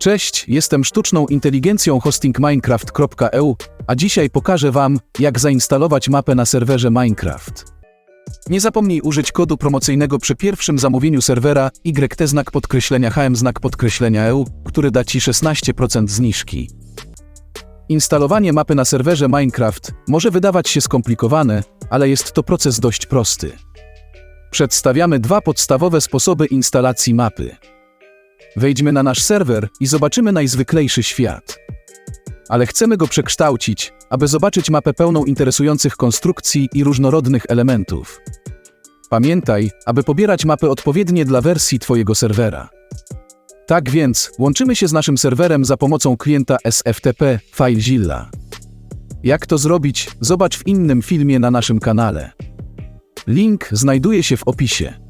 Cześć, jestem sztuczną inteligencją hostingminecraft.eu, a dzisiaj pokażę Wam, jak zainstalować mapę na serwerze Minecraft. Nie zapomnij użyć kodu promocyjnego przy pierwszym zamówieniu serwera YT znak podkreślenia HM znak podkreślenia EU, który da Ci 16% zniżki. Instalowanie mapy na serwerze Minecraft może wydawać się skomplikowane, ale jest to proces dość prosty. Przedstawiamy dwa podstawowe sposoby instalacji mapy. Wejdźmy na nasz serwer i zobaczymy najzwyklejszy świat. Ale chcemy go przekształcić, aby zobaczyć mapę pełną interesujących konstrukcji i różnorodnych elementów. Pamiętaj, aby pobierać mapy odpowiednie dla wersji Twojego serwera. Tak więc, łączymy się z naszym serwerem za pomocą klienta SFTP FileZilla. Jak to zrobić, zobacz w innym filmie na naszym kanale. Link znajduje się w opisie.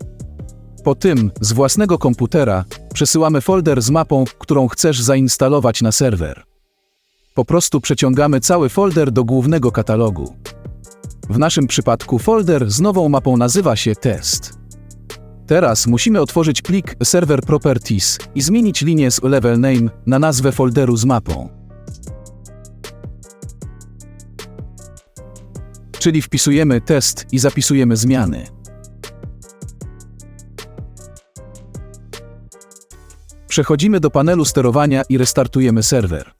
Po tym, z własnego komputera, przesyłamy folder z mapą, którą chcesz zainstalować na serwer. Po prostu przeciągamy cały folder do głównego katalogu. W naszym przypadku folder z nową mapą nazywa się test. Teraz musimy otworzyć plik Server Properties i zmienić linię z level name na nazwę folderu z mapą. Czyli wpisujemy test i zapisujemy zmiany. Przechodzimy do panelu sterowania i restartujemy serwer.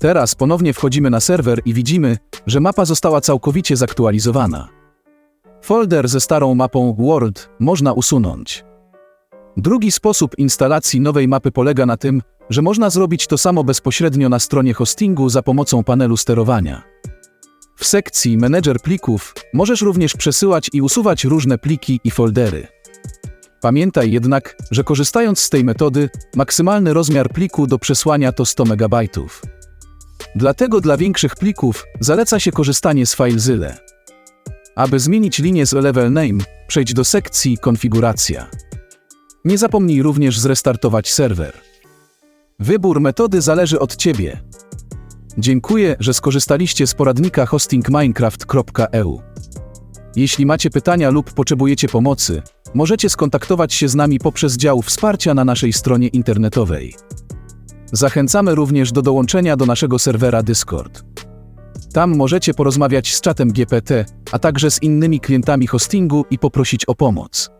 Teraz ponownie wchodzimy na serwer i widzimy, że mapa została całkowicie zaktualizowana. Folder ze starą mapą World można usunąć. Drugi sposób instalacji nowej mapy polega na tym, że można zrobić to samo bezpośrednio na stronie hostingu za pomocą panelu sterowania. W sekcji Menedżer plików możesz również przesyłać i usuwać różne pliki i foldery. Pamiętaj jednak, że korzystając z tej metody, maksymalny rozmiar pliku do przesłania to 100 MB. Dlatego dla większych plików zaleca się korzystanie z FileZilla. Aby zmienić linię z level name, przejdź do sekcji Konfiguracja. Nie zapomnij również zrestartować serwer. Wybór metody zależy od Ciebie. Dziękuję, że skorzystaliście z poradnika hostingminecraft.eu. Jeśli macie pytania lub potrzebujecie pomocy, możecie skontaktować się z nami poprzez dział wsparcia na naszej stronie internetowej. Zachęcamy również do dołączenia do naszego serwera Discord. Tam możecie porozmawiać z czatem GPT, a także z innymi klientami hostingu i poprosić o pomoc.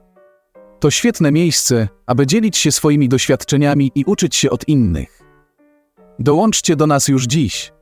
To świetne miejsce, aby dzielić się swoimi doświadczeniami i uczyć się od innych. Dołączcie do nas już dziś.